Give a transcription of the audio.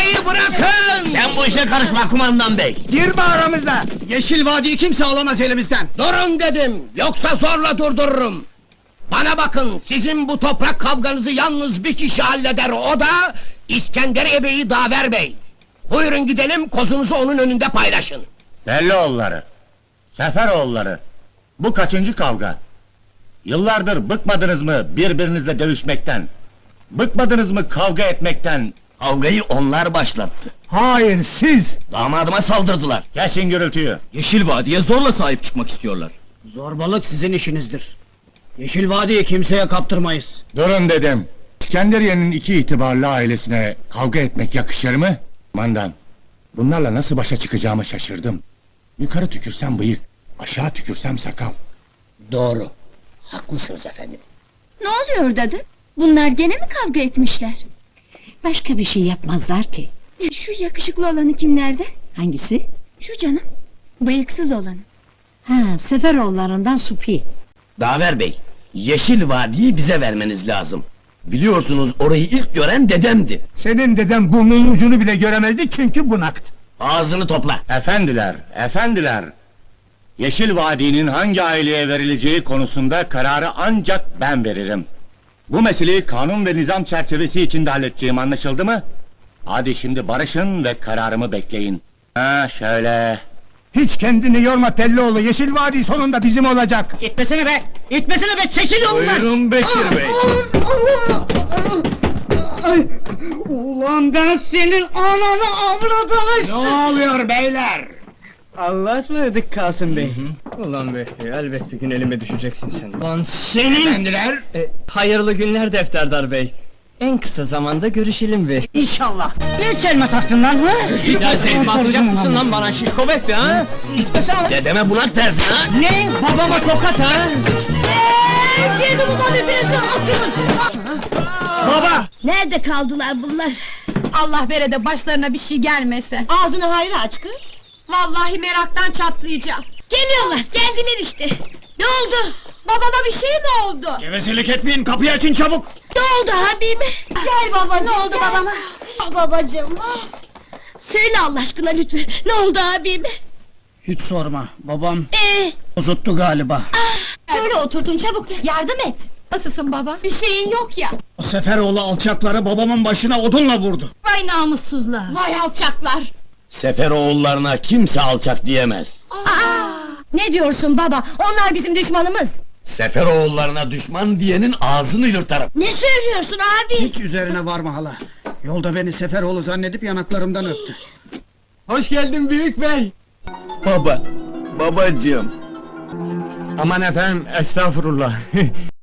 Kavgayı bırakın! Sen bu işe karışma kumandan bey. Girme aramıza! Yeşil Vadi'yi kimse alamaz elimizden. Durun dedim, yoksa zorla durdururum. Bana bakın, sizin bu toprak kavganızı yalnız bir kişi halleder, o da İskender Ebe'yi Daver Bey. Buyurun gidelim, kozunuzu onun önünde paylaşın. Telloğulları, Seferoğulları, bu kaçıncı kavga? Yıllardır bıkmadınız mı birbirinizle dövüşmekten? Bıkmadınız mı kavga etmekten? Kavgayı onlar başlattı. Hayır siz! Damadıma saldırdılar. Kesin gürültüyü. Yeşil Vadi'ye zorla sahip çıkmak istiyorlar. Zorbalık sizin işinizdir. Yeşil Vadi'yi kimseye kaptırmayız. Durun dedim. İskenderiye'nin iki itibarlı ailesine kavga etmek yakışır mı? Mandan, bunlarla nasıl başa çıkacağımı şaşırdım. Yukarı tükürsem bıyık, aşağı tükürsem sakal. Doğru. Haklısınız efendim. Ne oluyor dadı? Bunlar gene mi kavga etmişler? Başka bir şey yapmazlar ki. Şu yakışıklı olanı kimlerde? Hangisi? Şu canım. Bıyıksız olanı. Ha, Seferoğullarından Supi. Daver Bey, Yeşil Vadi'yi bize vermeniz lazım. Biliyorsunuz orayı ilk gören dedemdi. Senin deden burnunun ucunu bile göremezdi çünkü bunaktı. Ağzını topla. Efendiler, efendiler! Yeşil Vadi'nin hangi aileye verileceği konusunda kararı ancak ben veririm. Bu meseleyi kanun ve nizam çerçevesi içinde halledeceğim anlaşıldı mı? Hadi şimdi barışın ve kararımı bekleyin. Ha şöyle... Hiç kendini yorma Telloğlu, Yeşil Vadi sonunda bizim olacak. İtmesene be! İtmesene be! Çekil yolundan! Buyurun Bekir Bey. Ulan ben senin ananı avradını... Ne oluyor beyler? Allah'a ısmarladık Kasım Bey. Ulan be, elbet bir gün elime düşeceksin sen. Ulan senin... Efendiler? E, hayırlı günler Defterdar Bey. En kısa zamanda görüşelim be. İnşallah. Ne çelme taktın lan ha? Bir daha sevme atacak mısın lan bana şişko bekle ha? İtmesene Dedeme bunak dersin ha? Ne? Babama tokat ha? Yedi bu birbirinizi atın! Baba! Nerede kaldılar bunlar? Allah vere de başlarına bir şey gelmese. Ağzını hayra aç kız. Vallahi meraktan çatlayacağım. Geliyorlar, geldiler işte. Ne oldu? Babama bir şey mi oldu? Gevezelik etmeyin kapıyı açın çabuk! Ne oldu abime? Gel babacığım. Ne oldu babama? Babacığım. Söyle Allah aşkına lütfen. Ne oldu abime? Hiç sorma babam Ee, bozuttu galiba. şöyle oturdun çabuk. Yardım et. Nasılsın baba? Bir şeyin yok ya. O Seferoğlu alçakları babamın başına odunla vurdu. Vay namussuzlar. Vay alçaklar. Seferoğullarına kimse alçak diyemez. Ne diyorsun baba? Onlar bizim düşmanımız. Seferoğullarına düşman diyenin ağzını yırtarım. Ne söylüyorsun abi? Hiç üzerine varma hala. Yolda beni Seferoğlu zannedip yanaklarımdan öptü. Hoş geldin büyük bey. Baba, babacığım. Aman efendim estağfurullah.